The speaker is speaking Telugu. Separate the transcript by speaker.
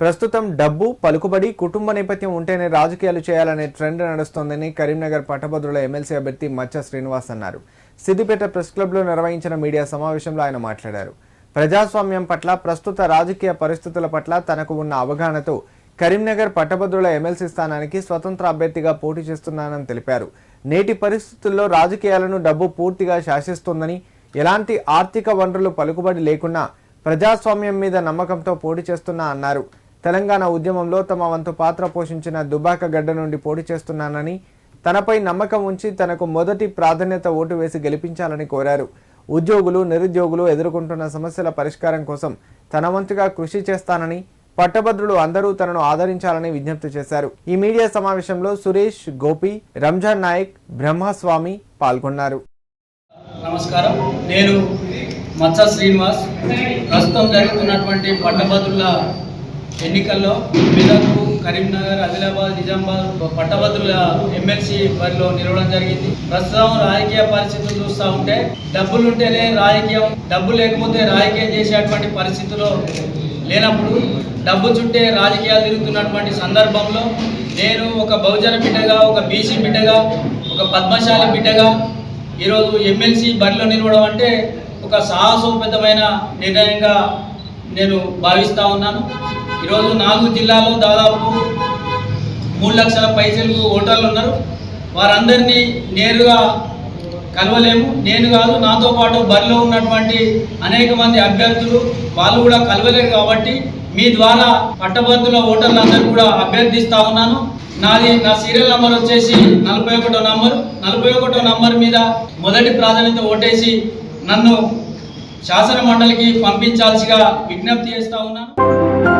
Speaker 1: ప్రస్తుతం డబ్బు పలుకుబడి కుటుంబ నేపథ్యం ఉంటేనే రాజకీయాలు చేయాలనే ట్రెండ్ నడుస్తోందని కరీంనగర్ పట్టభద్రుల ఎమ్మెల్సీ అభ్యర్థి మచ్చ శ్రీనివాస్ అన్నారు. సిద్దిపేట ప్రెస్ క్లబ్లో నిర్వహించిన మీడియా సమావేశంలో ఆయన మాట్లాడారు. ప్రజాస్వామ్యం పట్ల ప్రస్తుత రాజకీయ పరిస్థితుల పట్ల తనకు ఉన్న అవగాహనతో కరీంనగర్ పట్టభద్రుల ఎమ్మెల్సీ స్థానానికి స్వతంత్ర అభ్యర్థిగా పోటీ చేస్తున్నానని తెలిపారు. నేటి పరిస్థితుల్లో రాజకీయాలను డబ్బు పూర్తిగా శాసిస్తోందని ఎలాంటి ఆర్థిక వనరులు పలుకుబడి లేకున్నా ప్రజాస్వామ్యం మీద నమ్మకంతో పోటీ చేస్తున్నా అన్నారు. తెలంగాణ ఉద్యమంలో తమ వంతు పాత్ర పోషించిన దుబాక గడ్డ నుండి పోటీ చేస్తున్నానని తనపై నమ్మకం ఉంచి తనకు మొదటి ప్రాధాన్యత ఓటు వేసి గెలిపించాలని కోరారు. ఉద్యోగులు నిరుద్యోగులు ఎదుర్కొంటున్న సమస్యల పరిష్కారం కోసం తన వంతుగా కృషి చేస్తానని పట్టభద్రులు అందరూ తనను ఆదరించాలని విజ్ఞప్తి చేశారు. ఈ మీడియా సమావేశంలో సురేష్ గోపి రంజాన్ నాయక్ బ్రహ్మస్వామి పాల్గొన్నారు.
Speaker 2: నమస్కారం. నేను మత్స శ్రీనివాస్. ప్రస్తుతం జరుగుతున్నటువంటి పట్టభద్రుల ఎన్నికల్లో మెదక్ కరీంనగర్ ఆదిలాబాద్ నిజామాబాద్ పట్టభద్రుల ఎమ్మెల్సీ బరిలో నిలవడం జరిగింది. ప్రస్తుతం రాజకీయ పరిస్థితులు చూస్తూ ఉంటే డబ్బులుంటేనే రాజకీయం డబ్బు లేకపోతే రాజకీయం చేసేటువంటి పరిస్థితిలో లేనప్పుడు డబ్బు చుట్టే రాజకీయాలు తిరుగుతున్నటువంటి సందర్భంలో నేను ఒక బహుజన బిడ్డగా ఒక బీసీ బిడ్డగా ఒక పద్మశాల బిడ్డగా ఈరోజు ఎమ్మెల్సీ బరిలో నిలవడం అంటే ఒక సాహసోపేతమైన నిర్ణయంగా నేను భావిస్తూ ఉన్నాను. ఈరోజు నాలుగు జిల్లాలో దాదాపు మూడు లక్షల పైసలు ఓటర్లు ఉన్నారు. వారందరినీ నేరుగా కలవలేము. నేను కాదు నాతో పాటు బరిలో ఉన్నటువంటి అనేక మంది అభ్యర్థులు వాళ్ళు కూడా కలవలేరు కాబట్టి మీ ద్వారా పట్టభద్రుల ఓటర్లందరూ కూడా అభ్యర్థిస్తా ఉన్నాను. నాది నా సీరియల్ నంబర్ వచ్చేసి నలభై ఒకటో నంబర్. నలభై ఒకటో నంబర్ మీద మొదటి ప్రాధాన్యత ఓటేసి నన్ను శాసన మండలికి పంపించాల్సిగా విజ్ఞప్తి చేస్తా ఉన్నాను.